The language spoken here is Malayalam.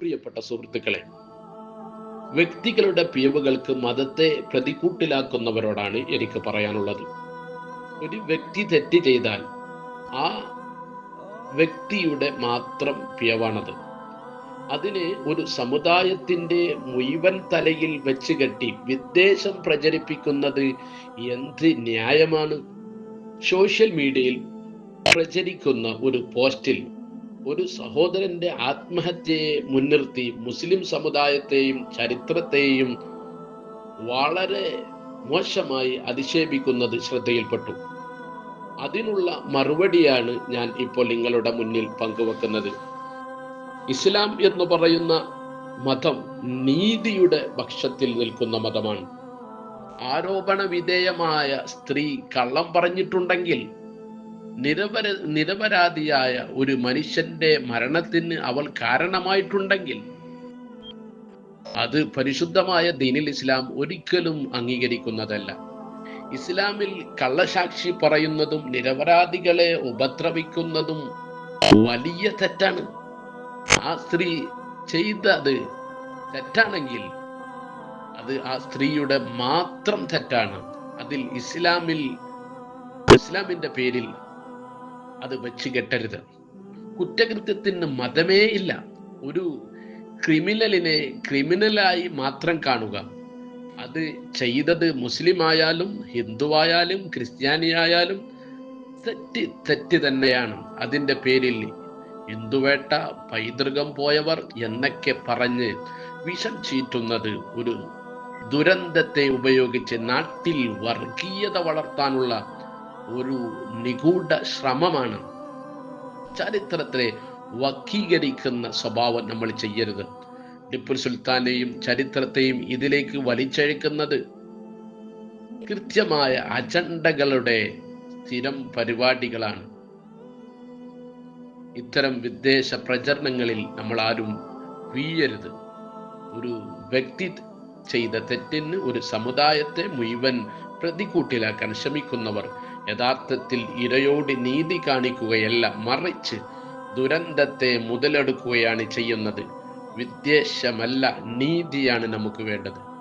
പ്രിയപ്പെട്ട സുഹൃത്തുക്കളെ വ്യക്തികളുടെ പിഴവുകൾക്ക് മതത്തെ പ്രതികൂട്ടിലാക്കുന്നവരോടാണ് എനിക്ക് പറയാനുള്ളത്. ഒരു വ്യക്തി തെറ്റ് ചെയ്താൽ ആ വ്യക്തിയുടെ മാത്രം പിഴവാണത്. അതിന് ഒരു സമുദായത്തിന്റെ മുഴുവൻ തലയിൽ വെച്ച് കെട്ടി വിദ്വേഷം പ്രചരിപ്പിക്കുന്നത് എന്ത് ന്യായമാണ്? സോഷ്യൽ മീഡിയയിൽ പ്രചരിക്കുന്ന ഒരു പോസ്റ്റിൽ ഒരു സഹോദരന്റെ ആത്മഹത്യയെ മുൻനിർത്തി മുസ്ലിം സമുദായത്തെയും ചരിത്രത്തെയും വളരെ മോശമായി അധിക്ഷേപിക്കുന്നത് ശ്രദ്ധയിൽപ്പെട്ടു. അതിനുള്ള മറുപടിയാണ് ഞാൻ ഇപ്പോൾ നിങ്ങളുടെ മുന്നിൽ പങ്കുവെക്കുന്നത്. ഇസ്ലാം എന്ന് പറയുന്ന മതം നീതിയുടെ പക്ഷത്തിൽ നിൽക്കുന്ന മതമാണ്. ആരോപണ വിധേയമായ സ്ത്രീ കള്ളം പറഞ്ഞിട്ടുണ്ടെങ്കിൽ നിരപര നിരപരാധിയായ ഒരു മനുഷ്യന്റെ മരണത്തിന് അവൾ കാരണമായിട്ടുണ്ടെങ്കിൽ അത് പരിശുദ്ധമായ ദീനിൽ ഇസ്ലാം ഒരിക്കലും അംഗീകരിക്കുന്നതല്ല. ഇസ്ലാമിൽ കള്ളസാക്ഷി പറയുന്നതും നിരപരാധികളെ ഉപദ്രവിക്കുന്നതും വലിയ തെറ്റാണ്. ആ സ്ത്രീ ചെയ്തത് തെറ്റാണെങ്കിൽ അത് ആ സ്ത്രീയുടെ മാത്രം തെറ്റാണ്. അതിൽ ഇസ്ലാമിൽ ഇസ്ലാമിന്റെ പേരിൽ അത് വെച്ച് കെട്ടരുത്. കുറ്റകൃത്യത്തിന് മതമേ ഇല്ല. ഒരു ക്രിമിനലിനെ ക്രിമിനലായി മാത്രം കാണുക. അത് ചെയ്തത് മുസ്ലിം ആയാലും ഹിന്ദുവായാലും ക്രിസ്ത്യാനിയായാലും തെറ്റ് തെറ്റ് തന്നെയാണ്. അതിന്റെ പേരിൽ ഹിന്ദുവേട്ട പൈതൃകം പോയവർ എന്നൊക്കെ പറഞ്ഞ് വിഷം ചീറ്റുന്നത് ഒരു ദുരന്തത്തെ ഉപയോഗിച്ച് നാട്ടിൽ വർഗീയത വളർത്താനുള്ള ഒരു നിഗൂഢ ശ്രമമാണ്. ചരിത്രത്തെ വക്കീകരിക്കുന്ന സ്വഭാവം നമ്മൾ ചെയ്യരുത്. ടിപ്പു സുൽത്താനെയും ചരിത്രത്തെയും ഇതിലേക്ക് വലിച്ചഴക്കുന്നത് കൃത്യമായ അജണ്ടകളുടെ സ്ഥിരം പരിപാടികളാണ്. ഇത്തരം വിദ്വേഷ പ്രചരണങ്ങളിൽ നമ്മൾ ആരും വീയരുത് ഒരു വ്യക്തി ചെയ്ത തെറ്റിന് ഒരു സമുദായത്തെ മുഴുവൻ പ്രതികൂട്ടിലാക്കാൻ ശ്രമിക്കുന്നവർ യഥാർത്ഥത്തിൽ ഇരയോട് നീതി കാണിക്കുകയല്ല മറിച്ച് ദുരന്തത്തെ മുതലെടുക്കുകയാണ് ചെയ്യുന്നത്. വിദ്വേഷമല്ല നീതിയാണ് നമുക്ക് വേണ്ടത്.